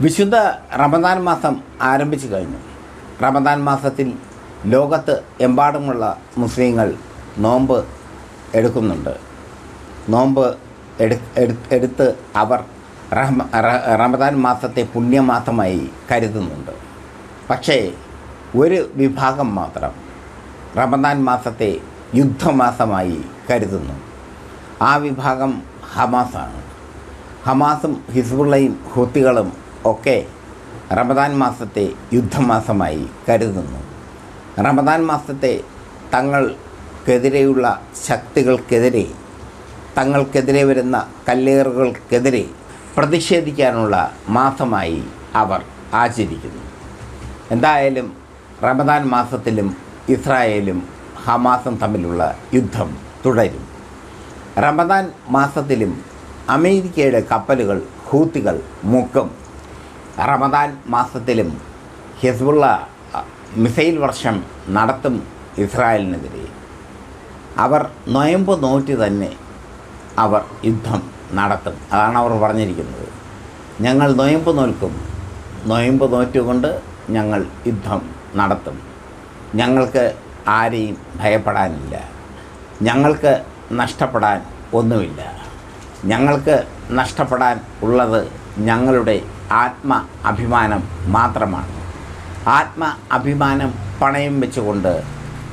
വിശുദ്ധ റമദാൻ മാസം ആരംഭിച്ചു കഴിഞ്ഞു. റമദാൻ മാസത്തിൽ ലോകത്ത് എമ്പാടുമുള്ള മുസ്ലിങ്ങൾ നോമ്പ് എടുക്കുന്നുണ്ട്. നോമ്പ് എടു എടു- എടുത്ത് അവർ റമദാൻ മാസത്തെ പുണ്യമാസമായി കരുതുന്നുണ്ട്. പക്ഷേ ഒരു വിഭാഗം മാത്രം റമദാൻ മാസത്തെ യുദ്ധമാസമായി കരുതുന്നു. ആ വിഭാഗം ഹമാസാണ്. ഹമാസും ഹിസ്ബുള്ളയും ഹൂത്തികളും ഒക്കെ റമദാൻ മാസത്തെ യുദ്ധമാസമായി കരുതുന്നു. റമദാൻ മാസത്തെ തങ്ങൾക്കെതിരെയുള്ള ശക്തികൾക്കെതിരെ തങ്ങൾക്കെതിരെ വരുന്ന കല്ലേറുകൾക്കെതിരെ പ്രതിഷേധിക്കാനുള്ള മാസമായി അവർ ആചരിക്കുന്നു. എന്തായാലും റമദാൻ മാസത്തിലും ഇസ്രായേലും ഹമാസും തമ്മിലുള്ള യുദ്ധം തുടരും. റമദാൻ മാസത്തിലും അമേരിക്കയുടെ കപ്പലുകൾ ഹൂത്തികൾ മുക്കും. റമദാൻ മാസത്തിലും ഹിസ്ബുള്ള മിസൈൽ വർഷം നടത്തും ഇസ്രായേലിനെതിരെ. അവർ നൊയമ്പ് നോറ്റി തന്നെ അവർ യുദ്ധം നടത്തും. അതാണ് അവർ പറഞ്ഞിരിക്കുന്നത്. ഞങ്ങൾ നൊയമ്പ് നോൽക്കും. നൊയമ്പ് നോറ്റുകൊണ്ട് ഞങ്ങൾ യുദ്ധം നടത്തും. ഞങ്ങൾക്ക് ആരെയും ഭയപ്പെടാനില്ല. ഞങ്ങൾക്ക് നഷ്ടപ്പെടാൻ ഒന്നുമില്ല. ഞങ്ങൾക്ക് നഷ്ടപ്പെടാൻ ഉള്ളത് ഞങ്ങളുടെ ആത്മ അഭിമാനം മാത്രമാണ്. ആത്മ അഭിമാനം പണയം വെച്ചുകൊണ്ട്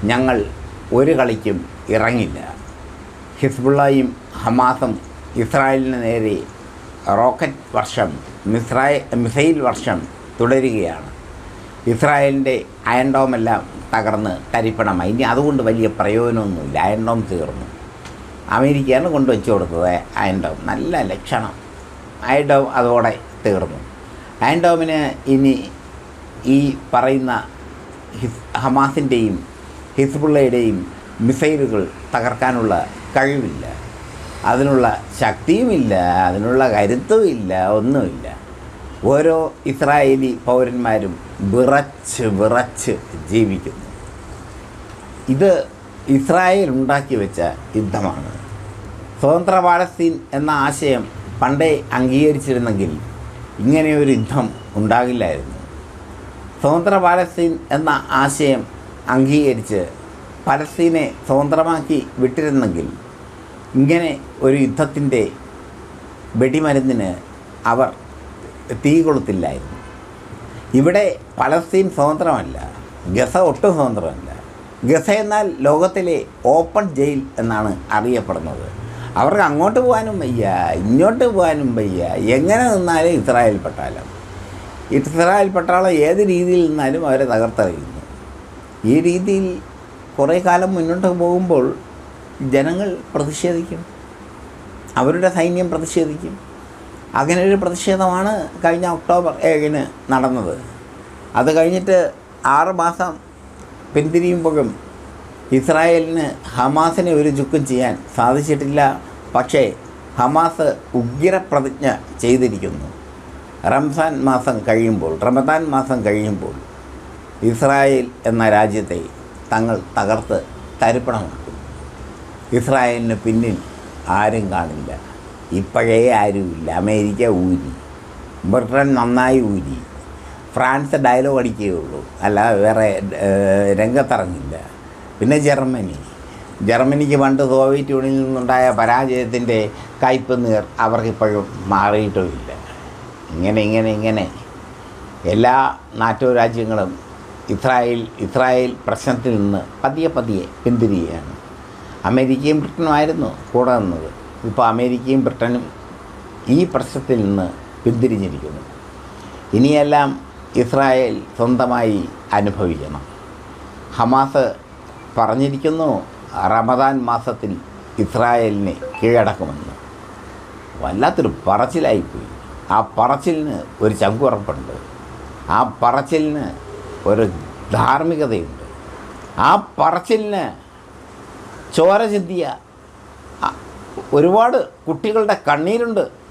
ഞങ്ങൾ ഒരു കളിക്കും ഇറങ്ങില്ല. ഹിസ്ബുള്ളയും ഹമാസും ഇസ്രായേലിന് നേരെ റോക്കറ്റ് വർഷം മിസ്രായ മിസൈൽ വർഷം തുടരുകയാണ്. ഇസ്രായേലിന്റെ അയൻഡോമെല്ലാം തകർന്ന് തരിപ്പണമായി. ഇനി അതുകൊണ്ട് വലിയ പ്രയോജനമൊന്നുമില്ല. അയൻഡോം തീർന്നു. അമേരിക്കയാണ് കൊണ്ടുവച്ചു കൊടുത്തത് അയൻഡോം നല്ല ലക്ഷണം. അയൻഡോം അതോടെ തീർന്നു ആൻഡോമിന് ഇനി ഈ പറയുന്ന ഹമാസിന്റെയും ഹിസ്ബുള്ളയുടെയും മിസൈലുകൾ തകർക്കാനുള്ള കഴിവില്ല. അതിനുള്ള ശക്തിയുമില്ല അതിനുള്ള കരുത്തും ഇല്ല ഒന്നുമില്ല. ഓരോ ഇസ്രായേലി പൗരന്മാരും വിറച്ച് വിറച്ച് ജീവിക്കുന്നു. ഇത് ഇസ്രായേൽ ഉണ്ടാക്കി വെച്ച യുദ്ധമാണ്. സ്വതന്ത്ര പാലസ്തീൻ എന്ന ആശയം പണ്ടേ അംഗീകരിച്ചിരുന്നെങ്കിൽ ഇങ്ങനെയൊരു യുദ്ധം ഉണ്ടാകില്ലായിരുന്നു. സ്വതന്ത്ര പാലസ്തീൻ എന്ന ആശയം അംഗീകരിച്ച് പലസ്തീനെ സ്വതന്ത്രമാക്കി വിട്ടിരുന്നെങ്കിൽ ഇങ്ങനെ ഒരു യുദ്ധത്തിന്റെ വെടിമരുന്നിന് അവർ തീ കൊളുത്തില്ലായിരുന്നു. ഇവിടെ പലസ്തീൻ സ്വതന്ത്രമല്ല ഗസ ഒട്ടും സ്വതന്ത്രമല്ല. ഗസ എന്നാൽ ലോകത്തിലെ ഓപ്പൺ ജയിൽ എന്നാണ് അറിയപ്പെടുന്നത്. അവർക്ക് അങ്ങോട്ട് പോകാനും വയ്യ ഇങ്ങോട്ട് പോകാനും വയ്യ. എങ്ങനെ നിന്നാലും ഇസ്രായേൽ പട്ടാളം ഇസ്രായേൽ പട്ടാളം ഏത് രീതിയിൽ നിന്നാലും അവരെ തകർത്തെറിയുന്നു. ഈ രീതിയിൽ കുറേ കാലം മുന്നോട്ട് പോകുമ്പോൾ ജനങ്ങൾ പ്രതിഷേധിക്കും. അവരുടെ സൈന്യം പ്രതിഷേധിക്കും. അങ്ങനെ ഒരു പ്രതിഷേധമാണ് കഴിഞ്ഞ ഒക്ടോബർ ഏഴിന് നടന്നത്. അത് കഴിഞ്ഞിട്ട് ആറ് മാസം പിന്തിരിയുമ്പോഴും ഇസ്രായേലിന് ഹമാസിനെ ഒരു ചുക്കും ചെയ്യാൻ സാധിച്ചിട്ടില്ല. പക്ഷേ ഹമാസ് ഉഗ്രപ്രതിജ്ഞ ചെയ്തിരിക്കുന്നു. റംസാൻ മാസം കഴിയുമ്പോൾ റമദാൻ മാസം കഴിയുമ്പോൾ ഇസ്രായേൽ എന്ന രാജ്യത്തെ തങ്ങൾ തകർത്ത് തരിപ്പണമാക്കും. ഇസ്രായേലിന് പിന്നിൽ ആരും കാണില്ല. ഇപ്പോഴേ ആരുമില്ല. അമേരിക്ക ഊരി ബ്രിട്ടൻ നന്നായി ഊരി ഫ്രാൻസ് ഡയലോഗ് അടിക്കുകയുള്ളൂ. അല്ലാതെ വേറെ രംഗത്തിറങ്ങില്ല. പിന്നെ ജർമ്മനി. ജർമ്മനിക്ക് പണ്ട് സോവിയറ്റ് യൂണിയനിൽ നിന്നുണ്ടായ പരാജയത്തിന്റെ കയ്പ് നീർ അവർക്കിപ്പോഴും മാറിയിട്ടുമില്ല. ഇങ്ങനെ ഇങ്ങനെ ഇങ്ങനെ. എല്ലാ നാറ്റോ രാജ്യങ്ങളും ഇസ്രായേൽ ഇസ്രായേൽ പ്രശ്നത്തിൽ നിന്ന് പതിയെ പതിയെ പിന്തിരിയുകയാണ്. അമേരിക്കയും ബ്രിട്ടനുമായിരുന്നു കൂടെ നിന്നത്. ഇപ്പോൾ അമേരിക്കയും ബ്രിട്ടനും ഈ പ്രശ്നത്തിൽ നിന്ന് പിന്തിരിഞ്ഞിരിക്കുന്നു. ഇനിയെല്ലാം ഇസ്രായേൽ സ്വന്തമായി അനുഭവിക്കണം. ഹമാസ് പറഞ്ഞിരിക്കുന്നു. റമദാൻ മാസത്തിൽ ഇസ്രായേലിനെ കീഴടക്കുമെന്ന്. വല്ലാത്തൊരു പറച്ചിലായിപ്പോയി. ആ പറച്ചിലിന് ഒരു ചങ്കുറപ്പുണ്ട് ആ പറച്ചിലിന് ഒരു ധാർമ്മികതയുണ്ട്. ആ പറച്ചിലിന് ചോര ചിന്തിയ ഒരുപാട് കുട്ടികളുടെ കണ്ണീരുണ്ട്.